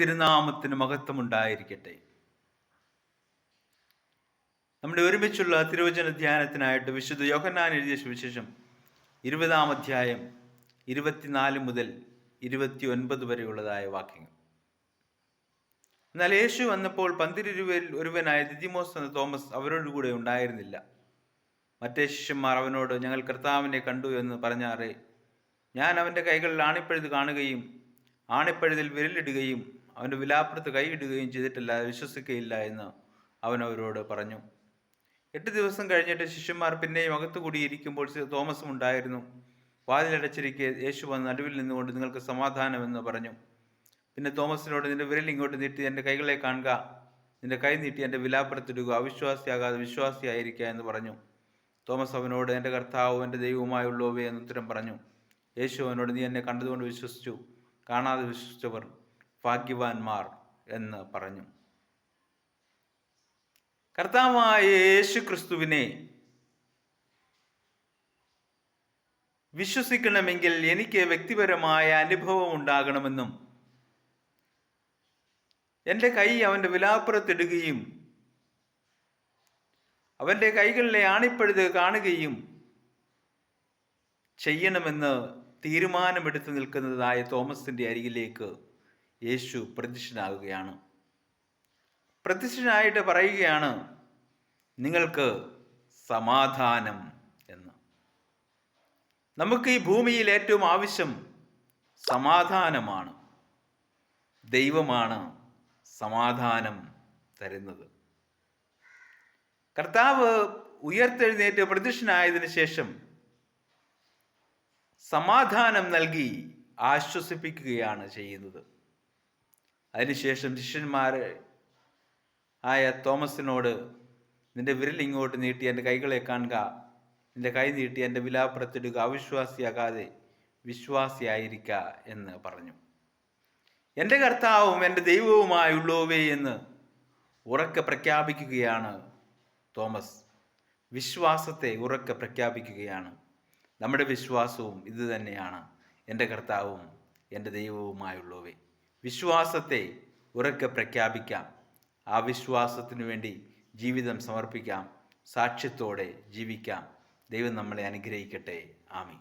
തിരുനാമത്തിന് മഹത്വമുണ്ടായിരിക്കട്ടെ. നമ്മുടെ ഒരുമിച്ചുള്ള തിരുവചന ധ്യാനത്തിനായിട്ട് വിശുദ്ധ യോഹന്നാൻ എഴുതിയ സുവിശേഷം ഇരുപതാം അധ്യായം ഇരുപത്തിനാല് മുതൽ ഇരുപത്തി ഒൻപത് വരെയുള്ളതായ വാക്യങ്ങൾ. എന്നാൽ യേശു വന്നപ്പോൾ പന്തിരിരുവരിൽ ഒരുവനായ ദിദിമോസ് എന്ന തോമസ് അവരോട് കൂടെ ഉണ്ടായിരുന്നില്ല. മറ്റേ ശിഷ്യന്മാർ അവനോട് ഞങ്ങൾ കർത്താവിനെ കണ്ടു എന്ന് പറഞ്ഞാറേ ഞാൻ അവന്റെ കൈകളിൽ ആണിപ്പഴുത് കാണുകയും ആണിപ്പഴുതിൽ വിരലിടുകയും അവന്റെ വിലാപ്പുറത്ത് കൈയിടുകയും ചെയ്തിട്ടില്ല വിശ്വസിക്കുകയില്ല എന്ന് അവൻ അവരോട് പറഞ്ഞു. എട്ട് ദിവസം കഴിഞ്ഞിട്ട് ശിഷ്യന്മാർ പിന്നെയും അകത്തു കൂടിയിരിക്കുമ്പോൾ തോമസും ഉണ്ടായിരുന്നു. വാതിലടച്ചിരിക്കെ യേശു വന്ന് നടുവിൽ നിന്നുകൊണ്ട് നിങ്ങൾക്ക് സമാധാനമെന്ന് പറഞ്ഞു. പിന്നെ തോമസിനോട് നിന്റെ വിരൽ ഇങ്ങോട്ട് നീട്ടി എന്റെ കൈകളെ കാണുക. നിന്റെ കൈ നീട്ടി എന്റെ വിലാപ്പുറത്തിടുക അവിശ്വാസിയാകാതെ വിശ്വാസിയായിരിക്കുക എന്ന് പറഞ്ഞു. തോമസ് അവനോട് എന്റെ കർത്താവും എന്റെ ദൈവവുമായുള്ളവേ എന്ന് ഉത്തരം പറഞ്ഞു. യേശു അവനോട് നീ എന്നെ കണ്ടതുകൊണ്ട് വിശ്വസിച്ചു. കാണാതെ വിശ്വസിച്ചവർ ഭാഗ്യവാന്മാർ എന്ന് പറഞ്ഞു. കർത്താവായ യേശു ക്രിസ്തുവിനെ വിശ്വസിക്കണമെങ്കിൽ എനിക്ക് വ്യക്തിപരമായ അനുഭവം ഉണ്ടാകണമെന്നും എന്റെ കൈ അവന്റെ വിലാപ്പുറത്തിടുകയും അവന്റെ കൈകളിലെ ആണിപ്പഴുത് കാണുകയും ചെയ്യണമെന്ന് തീരുമാനമെടുത്തു നിൽക്കുന്നതായ തോമസിന്റെ അരികിലേക്ക് യേശു പ്രതിഷ്ഠനാകുകയാണ്. പ്രതിഷ്ഠനായിട്ട് പറയുകയാണ് നിങ്ങൾക്ക് സമാധാനം എന്ന്. നമുക്ക് ഈ ഭൂമിയിൽ ഏറ്റവും ആവശ്യം സമാധാനമാണ്. ദൈവമാണ് സമാധാനം തരുന്നത്. കർത്താവ് ഉയർത്തെഴുന്നേറ്റ് പ്രതിഷ്ഠനായതിന് ശേഷം സമാധാനം നൽകി ആശ്വസിപ്പിക്കുകയാണ് ചെയ്യുന്നത്. അതിനുശേഷം ശിഷ്യന്മാർ ആയ തോമസിനോട് നിന്റെ വിരൽ ഇങ്ങോട്ട് നീട്ടി എന്റെ കൈകളെ കാണുക. നിന്റെ കൈ നീട്ടി എന്റെ വിലാപ്പുറത്തിടുക അവിശ്വാസിയാകാതെ വിശ്വാസിയായിരിക്ക എന്ന് പറഞ്ഞു. എന്റെ കർത്താവും എന്റെ ദൈവവുമായുള്ളവേ എന്ന് ഉറക്കെ പ്രഖ്യാപിക്കുകയാണ് തോമസ്. വിശ്വാസത്തെ ഉറക്കെ പ്രഖ്യാപിക്കുകയാണ്. നമ്മുടെ വിശ്വാസവും ഇത് തന്നെയാണ്. എന്റെ കർത്താവും എന്റെ ദൈവവുമായുള്ളവേ. വിശ്വാസത്തെ ഉറക്കെ പ്രഖ്യാപിക്കാം. ആ വിശ്വാസത്തിനു വേണ്ടി ജീവിതം സമർപ്പിക്കാം. സാക്ഷ്യത്തോടെ ജീവിക്കാം. ദൈവം നമ്മളെ അനുഗ്രഹിക്കട്ടെ. ആമീൻ.